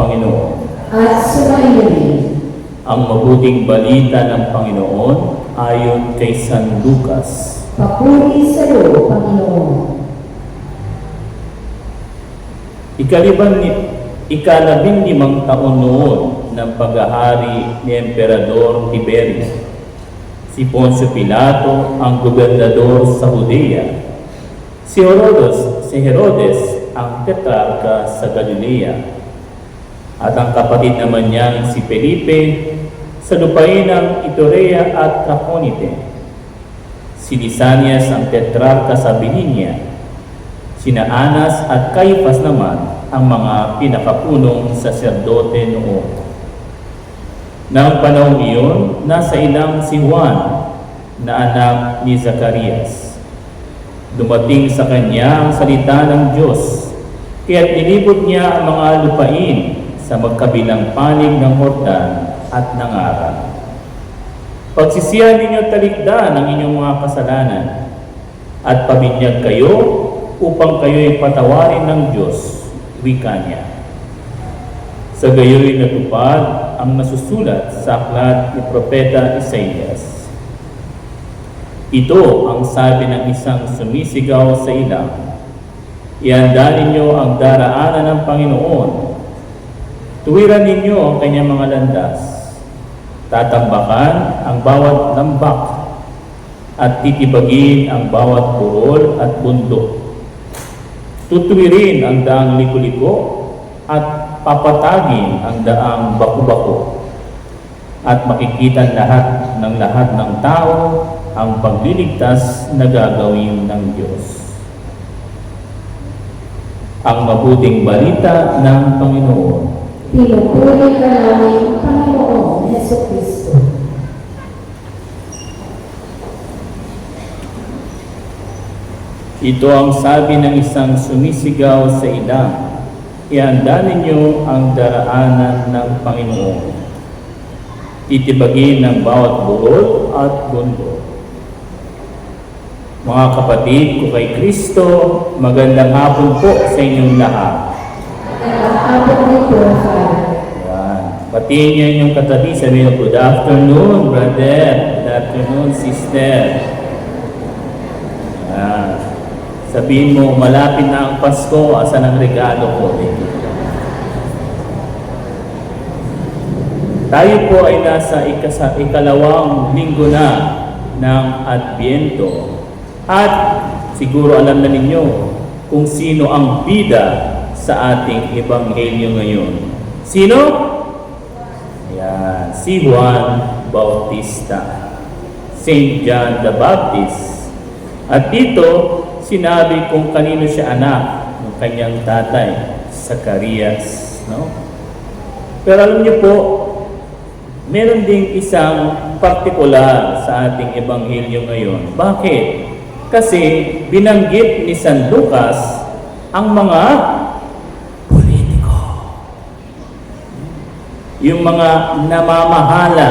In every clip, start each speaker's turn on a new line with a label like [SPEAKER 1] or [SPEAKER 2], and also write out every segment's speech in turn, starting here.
[SPEAKER 1] Panginoon.
[SPEAKER 2] at sumainyo rin.
[SPEAKER 1] Ang mabuting balita ng Panginoon ayon kay San Lucas.
[SPEAKER 2] Papuri sa iyo, Panginoon.
[SPEAKER 1] Ikaliban ni ikalabing limang taon noon ng paghahari ni Emperador Tiberio. Si Poncio Pilato ang gobernador sa Judea. Si Herodes, si Herodes ang tetrarca sa Galilea. At ang kapatid naman niyang si Felipe sa lupain ng Iturea at Traconite. Si Lisanias ang tetrarca sa Bininia. Sina Anas at Caiphas naman ang mga pinakapunong saserdote noon. Nang panahon iyon, nasa ilang si Juan na anak ni Zacarias. Dumating sa kanya ang salita ng Diyos, kaya't nilibot niya ang mga lupain sa magkabilang panig ng Hordan at nangaral. Pagsisiyan ninyo talikdan ang inyong mga kasalanan at pabinyag kayo upang kayo'y patawarin ng Diyos, wika niya. Sa gayo'y natupad ang nasusulat sa aklat ni Propeta Isaias. Ito ang sabi ng isang sumisigaw sa ilang, Ihanda ninyo ang daraanan ng Panginoon. Tuwiran ninyo ang kanyang mga landas. Tatambakan ang bawat lambak at titibagin ang bawat burol at bundok. Tutuwirin ang daang liko-liko at papatagin ang daang baku-bako. At makikita lahat ng lahat ng tao ang pagliligtas na gagawin ng Diyos. Ang mabuting balita ng Panginoon.
[SPEAKER 2] Pinupuri ka namin, Panginoon Yeso Kristo.
[SPEAKER 1] Ito ang sabi ng isang sumisigaw sa ilang, Ihanda ninyo ang daraanan ng Panginoon. Titibagin ng bawat burol at bundok. Mga kapatid ko kay Kristo, magandang hapon po sa inyong lahat.
[SPEAKER 2] Nag-aabot nito, Father.
[SPEAKER 1] Yan. Patiin niyo yung katabi, sabihin niyo, Good afternoon, brother. Good afternoon, sister. Yan. Sabihin mo, malapit na ang Pasko, asan ang regalo ko? Tayo po ay nasa ikasa, ikalawang linggo na ng Adbyento. At siguro alam na ninyo kung sino ang bida sa ating ebanghelyo ngayon. Sino? Ayan, si Juan Bautista. Saint John the Baptist. At dito, sinabi kung kanino siya anak ng kanyang tatay, Zacarias. No? Pero alam niyo po, meron ding isang partikular sa ating ebanghelyo ngayon. Bakit? Kasi binanggit ni San Lucas ang mga Yung mga namamahala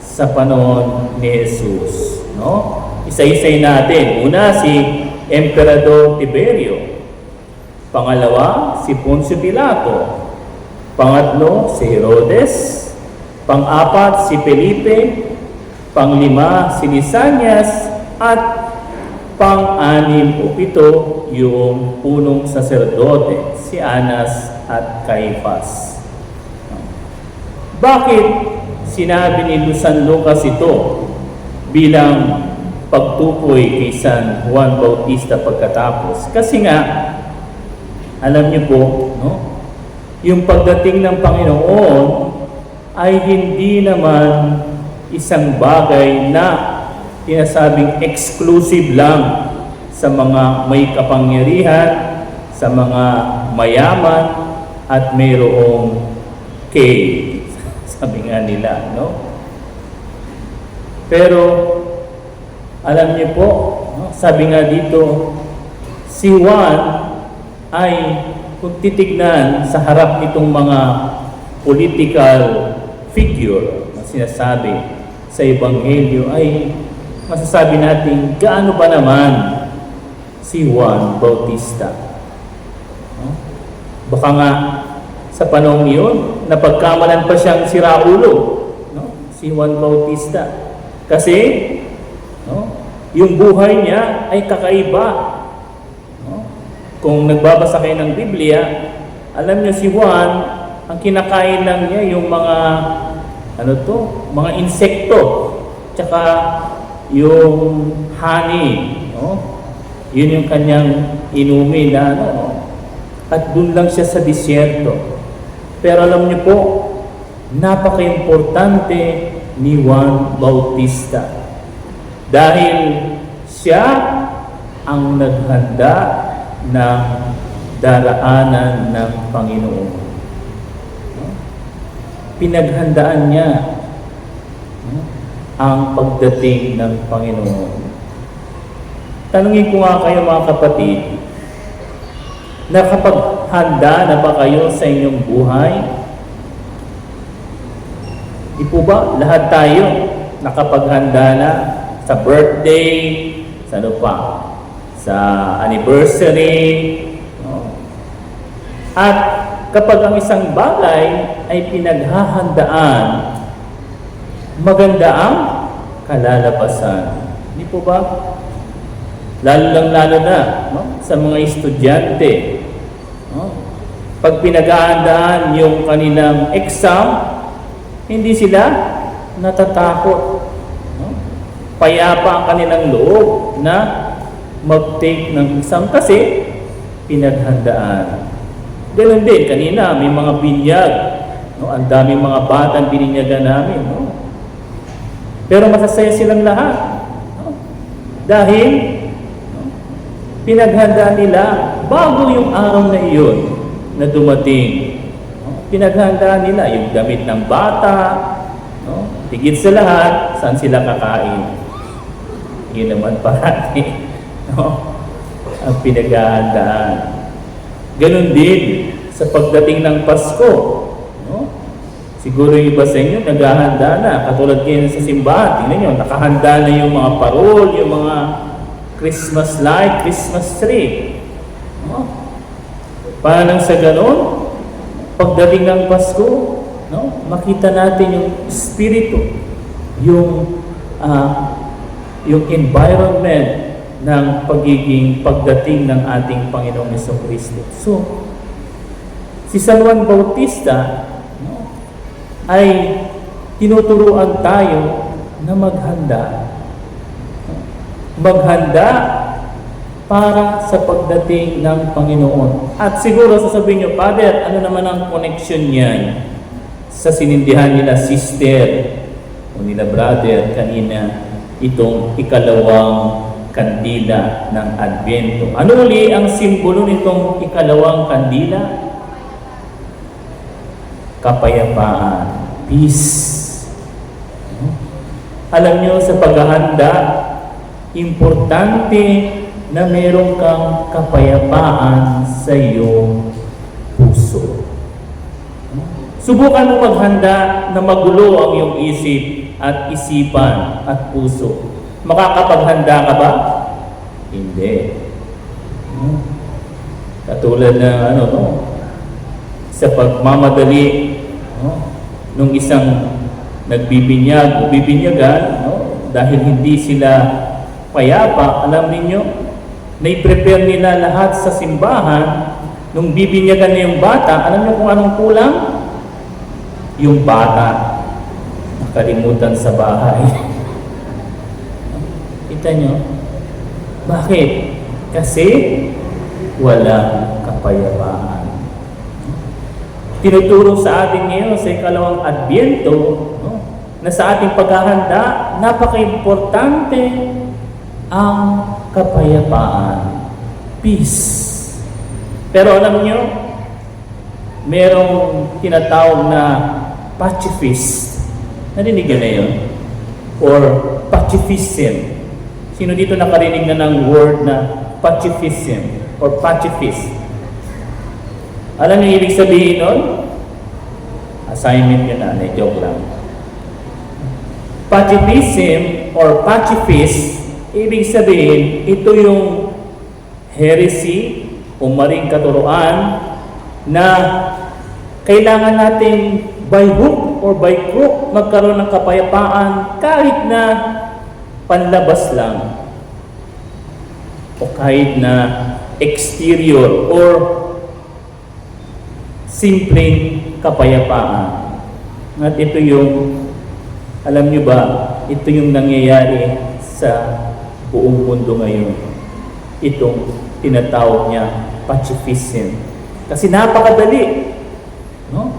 [SPEAKER 1] sa panahon ni Jesus. No? Isa-isay natin. Una, si Emperador Tiberio. Pangalawa, si Poncio Pilato. Pangatlo, si Herodes. Pang-apat, si Felipe. Panglima, si Lisanias. At pang-anim o pito, yung punong saserdote, si Anas at Caiphas. Bakit sinabi ni San Lucas ito bilang pagtukoy kay San Juan Bautista pagkatapos? Kasi nga, alam niyo po, no? yung pagdating ng Panginoon ay hindi naman isang bagay na tinasabing exclusive lang sa mga may kapangyarihan, sa mga mayaman, at mayroong K, sabi nga nila, no? Pero, alam niyo po, no? sabi nga dito, si Juan ay kung titignan sa harap nitong mga political figure na sinasabi sa Ebanghelyo ay masasabi natin gaano ba naman si Juan Bautista. No? Baka nga sa panahon iyon, napagkamalan pa siyang si Raulo, no? si Juan Bautista. Kasi, no? yung buhay niya ay kakaiba. No? Kung nagbabasa kayo ng Biblia, alam niyo si Juan, ang kinakain lang niya yung mga, ano to, mga insekto, tsaka yung honey, no? Yun yung kanyang inumin na ano, no? At dun lang siya sa disyerto. Pero alam niyo po, napaka-importante ni Juan Bautista. Dahil siya ang naghanda ng daraanan ng Panginoon. No? Pinaghandaan niya no? ang pagdating ng Panginoon. Tanungin ko nga kayo mga kapatid, nakapaghanda na ba kayo sa inyong buhay? Di po ba lahat tayo nakapaghanda na sa birthday, sa ano pa, sa anniversary, no? At kapag ang isang bagay ay pinaghahandaan, maganda ang kalalabasan. Hindi po ba? Lalo lang lalo na no? sa mga estudyante. Pag pinaghahandaan yung kanilang exam, hindi sila natatakot. Payapa ang kanilang loob na mag-take ng exam kasi pinaghandaan. Ganun din, kanina may mga binyag. No? Ang daming mga batang bininyagan namin. No? Pero masasaya silang lahat. No? Dahil no? pinaghandaan nila bago yung araw na iyon na dumating. No? Pinaghandaan nila yung damit ng bata, no? tigit sa lahat, saan sila kakain. Yun naman parati. No? Ang pinaghahandaan. Ganon din sa pagdating ng Pasko. No? Siguro yung iba sa inyo naghahanda na. Katulad kayo sa simbahan. Tingnan nyo, nakahanda na yung mga parol, yung mga Christmas light, Christmas tree. Para nang sa ganon, pagdating ng Pasko, no? makita natin yung spirito, yung ah, yung environment ng pagiging pagdating ng ating Panginoong Yeso Kristo. So, si San Juan Bautista no, ay tinuturuan tayo na maghanda. Maghanda para sa pagdating ng Panginoon. At siguro sasabihin nyo, Father, ano naman ang connection niyan sa sinindihan nila sister o nila brother kanina itong ikalawang kandila ng Advento. Ano uli ang simbolo nitong ikalawang kandila? Kapayapaan. Peace. Alam nyo, sa paghahanda, importante na meron kang kapayapaan sa iyong puso. Subukan mo maghanda na magulo ang iyong isip at isipan at puso. Makakapaghanda ka ba? Hindi. Katulad ng ano no, sa pagmamadali no, nung isang nagbibinyag o bibinyagan no, dahil hindi sila payapa, alam ninyo, na-prepare nila lahat sa simbahan nung bibinyagan na yung bata, alam niyo kung anong kulang? Yung bata nakalimutan sa bahay. Kita nyo? Bakit? Kasi walang kapayapaan. Tinuturo sa atin ngayon sa ikalawang Adbyento no, na sa ating paghahanda, napaka-importante ang kapayapaan. Peace. Pero alam nyo, merong tinatawag na pacifist. Narinig na yun? Or pacifism. Sino dito nakarinig na ng word na pacifism or pacifist? Alam niyo ibig sabihin nun? Assignment yun na joke lang. Pacifism or pacifist, ibig sabihin, ito yung heresy o maring katuruan na kailangan natin by hook or by crook magkaroon ng kapayapaan kahit na panlabas lang o kahit na exterior or simpleng kapayapaan. At ito yung, alam nyo ba, ito yung nangyayari sa buong mundo ngayon. Itong tinatawag niya pacifism. Kasi napakadali. No?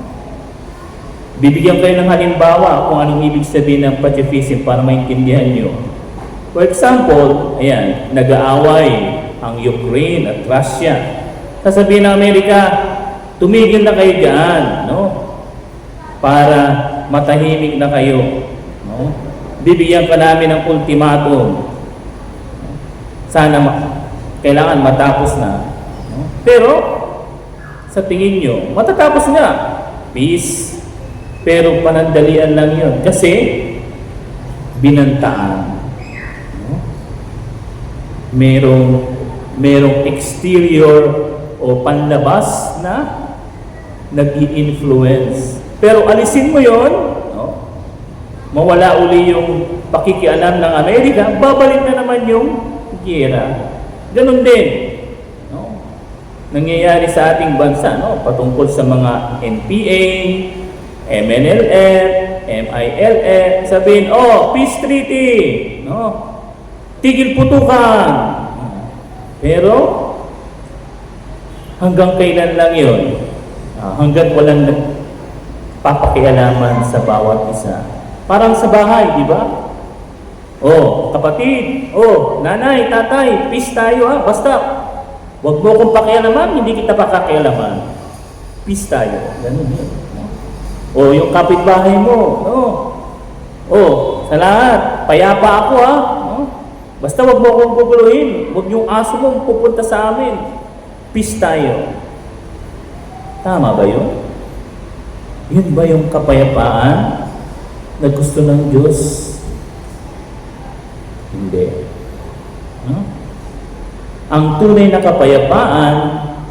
[SPEAKER 1] Bibigyan kayo ng halimbawa kung anong ibig sabihin ng pacifism para maintindihan nyo. For example, ayan, nag-aaway ang Ukraine at Russia. Sasabihin ng Amerika, tumigil na kayo dyan, no? Para matahimik na kayo, no? Bibigyan ka namin ng ultimatum. Sana ma- kailangan matapos na. No? Pero, sa tingin nyo, matatapos nga. Peace. Pero panandalian lang yun. Kasi, binantaan. No? Merong, merong exterior o panlabas na nag influence Pero alisin mo yon, no? mawala uli yung pakikialam ng Amerika, babalik na naman yung gera. Ganon din. No? Nangyayari sa ating bansa, no? patungkol sa mga NPA, MNLF, MILF, sabihin, oh, peace treaty, no? tigil putukan. Pero, hanggang kailan lang yun? Ah, hanggang walang papakialaman sa bawat isa. Parang sa bahay, di ba? Oh, kapatid, oh, nanay, tatay, peace tayo ha, basta Huwag mo kong pakialaman, hindi kita pakakialaman. Peace tayo. Ganun yun. O yung kapitbahay mo, no? O, sa lahat, payapa ako ha. No? Basta wag mo akong guguluhin. Huwag yung aso mo pupunta sa amin. Peace tayo. Tama ba yun? Yun ba yung kapayapaan na gusto ng Diyos? Hindi. No? Ang tunay na kapayapaan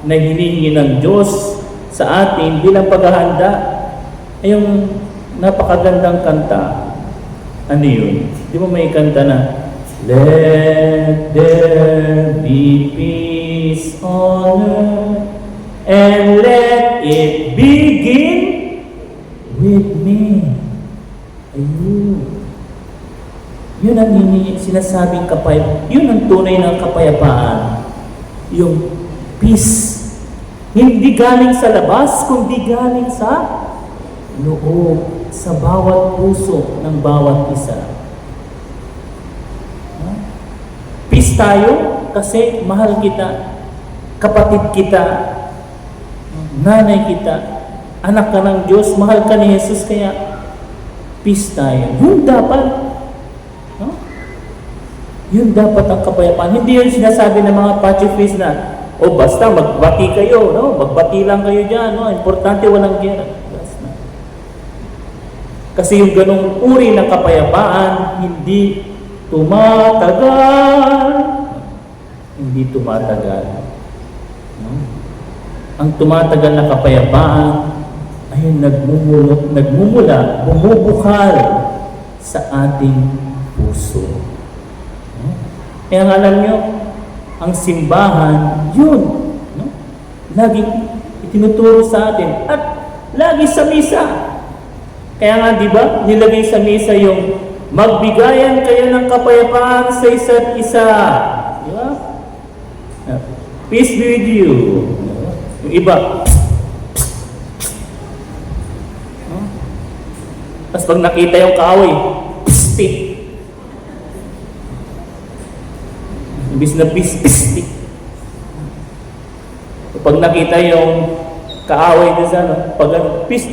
[SPEAKER 1] na hinihingi ng Diyos sa atin bilang paghahanda ay yung napakagandang kanta. Ano yun? Di ba may kanta na Let there be peace on earth and let it begin with me. Ayun. Yun ang hini, sinasabing kapayapaan. Yun ang tunay ng kapayapaan. Yung peace. Hindi galing sa labas, kundi galing sa loob, sa bawat puso ng bawat isa. Peace tayo kasi mahal kita, kapatid kita, nanay kita, anak ka ng Diyos, mahal ka ni Jesus, kaya peace tayo. Yun dapat? Yun dapat ang kapayapaan. Hindi yun sinasabi ng mga pacifist na, o basta magbati kayo, no? magbati lang kayo dyan, no? importante walang gera. Kasi yung ganong uri ng kapayapaan, hindi tumatagal. Hindi tumatagal. No? Ang tumatagal na kapayapaan ay nagmumula, nagmumula, bumubukal sa ating puso. Kaya nga alam nyo, ang simbahan, yun. No? Lagi itinuturo sa atin. At lagi sa misa. Kaya nga, di ba, nilagay sa misa yung magbigayan kayo ng kapayapaan sa isa't isa. Di ba? Peace be with you. Yung iba? Tapos pag nakita yung kaaway, pistik. Imbis na pistik. Pag nakita yung kaaway na sa ano, pag ano, pist.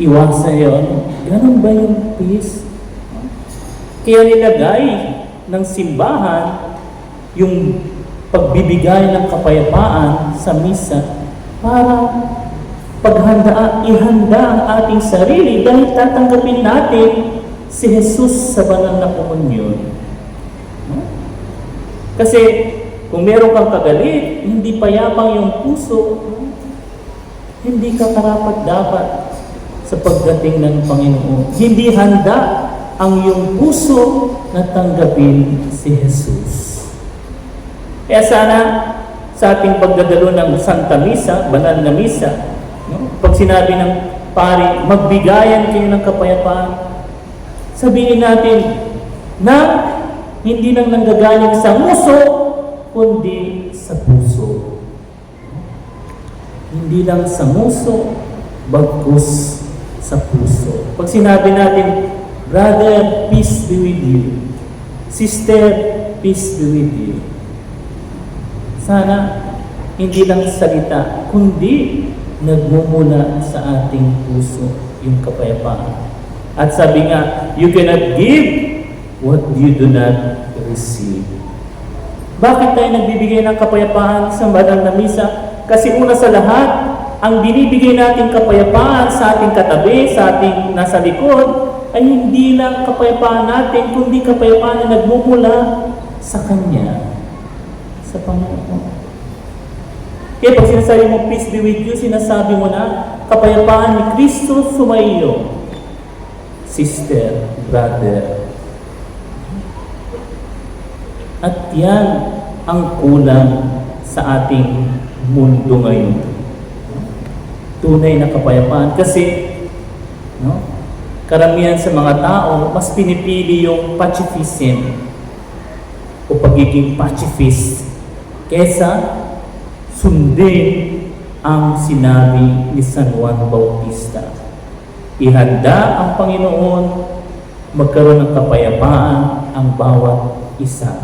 [SPEAKER 1] Iwasan yun. Ganun ba yung peace? Kaya nilagay ng simbahan yung pagbibigay ng kapayapaan sa misa para paghanda, ihanda ang ating sarili dahil tatanggapin natin si Jesus sa banal na komunyon. Kasi kung meron kang kagalit, hindi payapang yung puso, hindi ka karapat dapat sa pagdating ng Panginoon. Hindi handa ang iyong puso na tanggapin si Jesus. Kaya sana sa ating pagdadalo ng Santa Misa, banal na misa, no? pag sinabi ng pari, magbigayan kayo ng kapayapaan, sabihin natin na hindi lang nanggagaling sa muso, kundi sa puso. Hindi lang sa muso, bagkus sa puso. Pag sinabi natin, Brother, peace be with you. Sister, peace be with you. Sana hindi lang salita, kundi nagmumula sa ating puso yung kapayapaan. At sabi nga, you cannot give what you do not receive. Bakit tayo nagbibigay ng kapayapaan sa banal na misa? Kasi una sa lahat, ang binibigay nating kapayapaan sa ating katabi, sa ating nasa likod, ay hindi lang kapayapaan natin, kundi kapayapaan na nagmumula sa Kanya, sa Panginoon. Kaya pag sinasabi mo, peace be with you, sinasabi mo na, kapayapaan ni Kristo sumaiyo. Sister, brother. At yan ang kulang sa ating mundo ngayon. Tunay na kapayapaan. Kasi, no, karamihan sa mga tao, mas pinipili yung pacifism o pagiging pacifist kesa sundin ang sinabi ni San Juan Bautista. Ihanda ang Panginoon, magkaroon ng kapayapaan ang bawat isa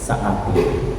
[SPEAKER 1] sa atin.